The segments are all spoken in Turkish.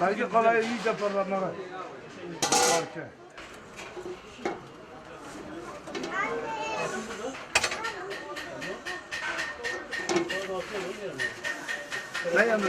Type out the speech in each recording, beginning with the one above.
Belki kalayı iyice parlamaya. Parça. Ne yandı?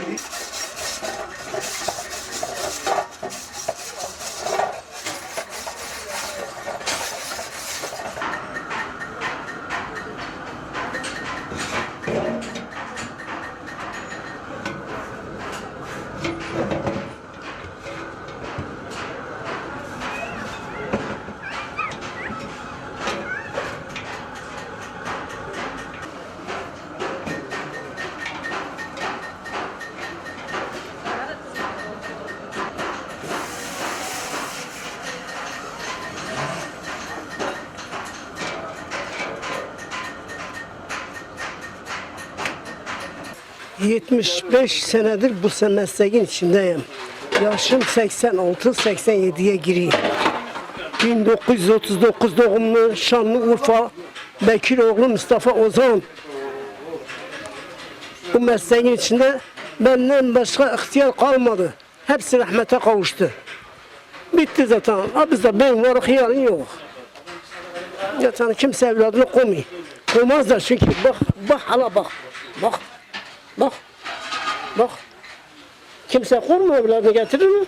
75 senedir bu mesleğin içindeyim. Yaşım 86-87'ye giriyor. 1939 doğumlu Şanlıurfa Bekiroğlu Mustafa Ozan. Bu mesleğin içinde benden başka ihtiyar kalmadı. Hepsi rahmete kavuştu. Bitti zaten. Ha bizde ben var, hıyarın yok. Zaten kimse evladını koymuyor. Koymaz da çünkü bak, bak hala bak. Bak, bak, bak. Kimse kurmuyor evladını getirir mi?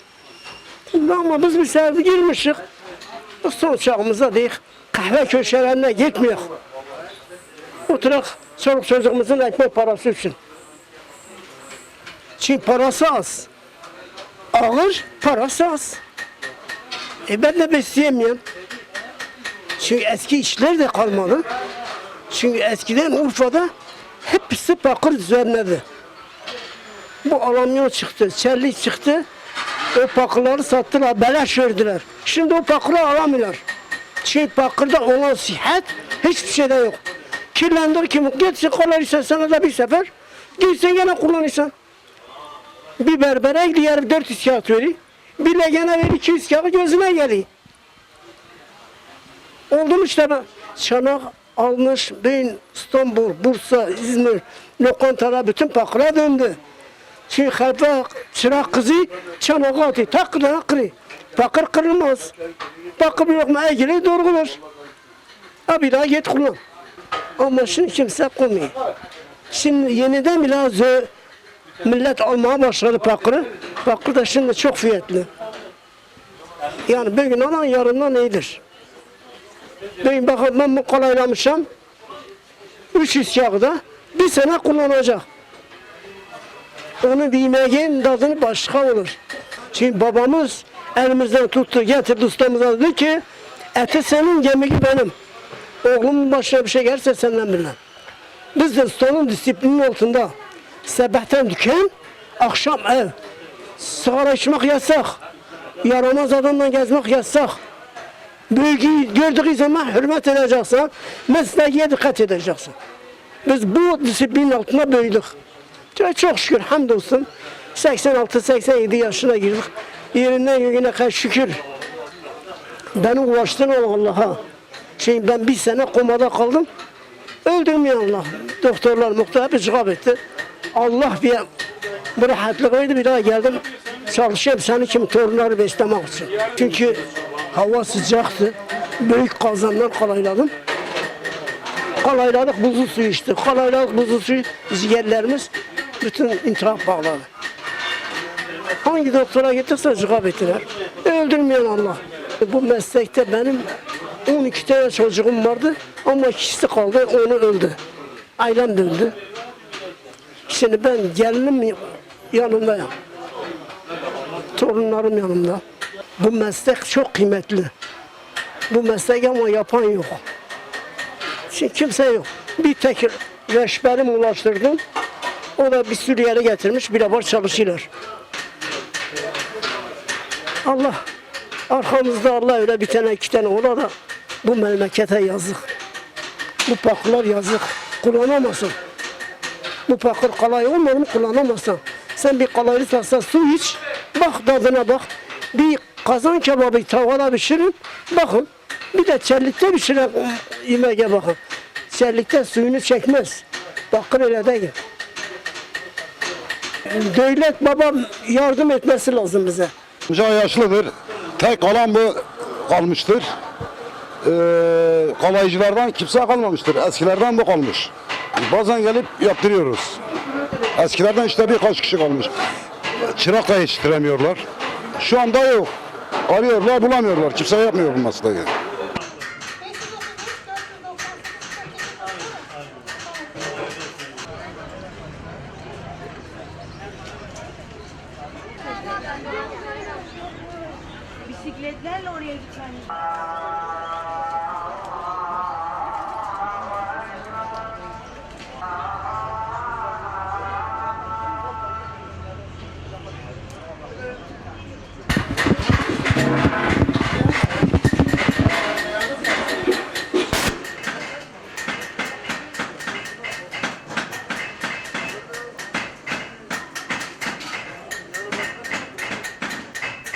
Ama biz bir sebebi girmişik. Biz son çağımızda değil, kahve köşelerine gitmiyor. Oturak çoluk çocuğumuzun ekmek parası için. Çünkü parası az. Ağır, parası az. E ben de besleyemiyorum. Çünkü eski işler de kalmadı. Çünkü eskiden Urfa'da hepsi bakır üzerindedir. Bu alamyon çıktı, çellik çıktı. O pakırları sattılar, beleş verdiler. Şimdi o pakırı alamıyorlar. Çünkü pakırda olan sihat hiçbir şeyde yok. Kirlendir kim? Gitsin kullanırsan sana da bir sefer. Gitsin gene kullanırsan. Bir berbere diğer 400 kağıt veriyor. Bir de gene ver 200 kağıt gözüne geliyor. Oldu mu işte ben? Çanak almış, bin İstanbul, Bursa, İzmir, lokantalar bütün pakıra döndü. Şimdi kalfa çırak kızı çanağı atıyor. Takıdan kırı. Pakır kırılmaz. Pakır bir lokma ilgili doğrulur. Ha bir daha git kullan. Ama şimdi kimse koymuyor. Şimdi yeniden biraz millet almaya başladı pakırı. Pakır da şimdi çok fiyatlı. Yani bir gün alan yarından iyidir. Ben bakın ben kolaylamışım. 300 kağıda bir sene kullanacak. Onu bilmeyen tadını başka olur. Çünkü babamız elimizden tuttu getirdi ustamıza dedi ki eti senin yemeği benim. Oğlumun başına bir şey gelirse senden bilmem. Biz de ustanın disiplinin altında sabahtan dükkan, akşam ev. Sigara içmek yasak. Yaramaz adamla gezmek yasak. Büyüğü gördüğü zaman hürmet edeceksin. Mesleğe dikkat edeceksin. Biz bu disiplinin altında büyüdük. Çok, şükür hamdolsun 86-87 yaşına girdik. Yerinden yine kadar şükür. Beni ulaştın Allah'a. Şimdi ben bir sene komada kaldım. Öldüm ya Allah. Doktorlar muhtar hep icap etti. Allah bir bu rahatlık verdi bir daha geldim. Çalışıyorum seni kim torunları beslemek için. Çünkü hava sıcaktı. Büyük kazanlar kalayladım. Kalayladık buzlu su içtik. Kalayladık buzlu suyu ciğerlerimiz bütün intrah bağladı. Hangi doktora gittikse cevap ettiler. Öldürmeyen Allah. Bu meslekte benim 12 tane çocuğum vardı ama ikisi kaldı onu öldü. Ailem döndü. Şimdi ben gelinim yanındayım. Torunlarım yanımda. Bu meslek çok kıymetli. Bu meslek ama yapan yok. Şimdi kimse yok. Bir tek reşberim ulaştırdım. O da bir sürü yere getirmiş. Beraber çalışıyorlar. Allah arkamızda Allah öyle bir tane iki tane ola da bu memlekete yazık. Bu paklar yazık. Kullanamazsın. Bu pakır kolay olmadı mı kullanamazsın. Sen bir kolaylı satsa su iç. Bak tadına bak. Bir kazan kebabı tavada pişirin. Bakın. Bir de çellikte pişiren yemeğe bakın. Çellikte suyunu çekmez. Bakır öyle değil. Devlet babam yardım etmesi lazım bize. Amca yaşlıdır. Tek kalan bu kalmıştır. Ee, kalaycılardan kimse kalmamıştır. Eskilerden bu kalmış. Bazen gelip yaptırıyoruz. Eskilerden işte birkaç kişi kalmış. Çırak da yetiştiremiyorlar. Şu anda yok. Arıyorlar bulamıyorlar. Kimse yapmıyor bu mesleği. Bisikletlerle oraya gideceğim.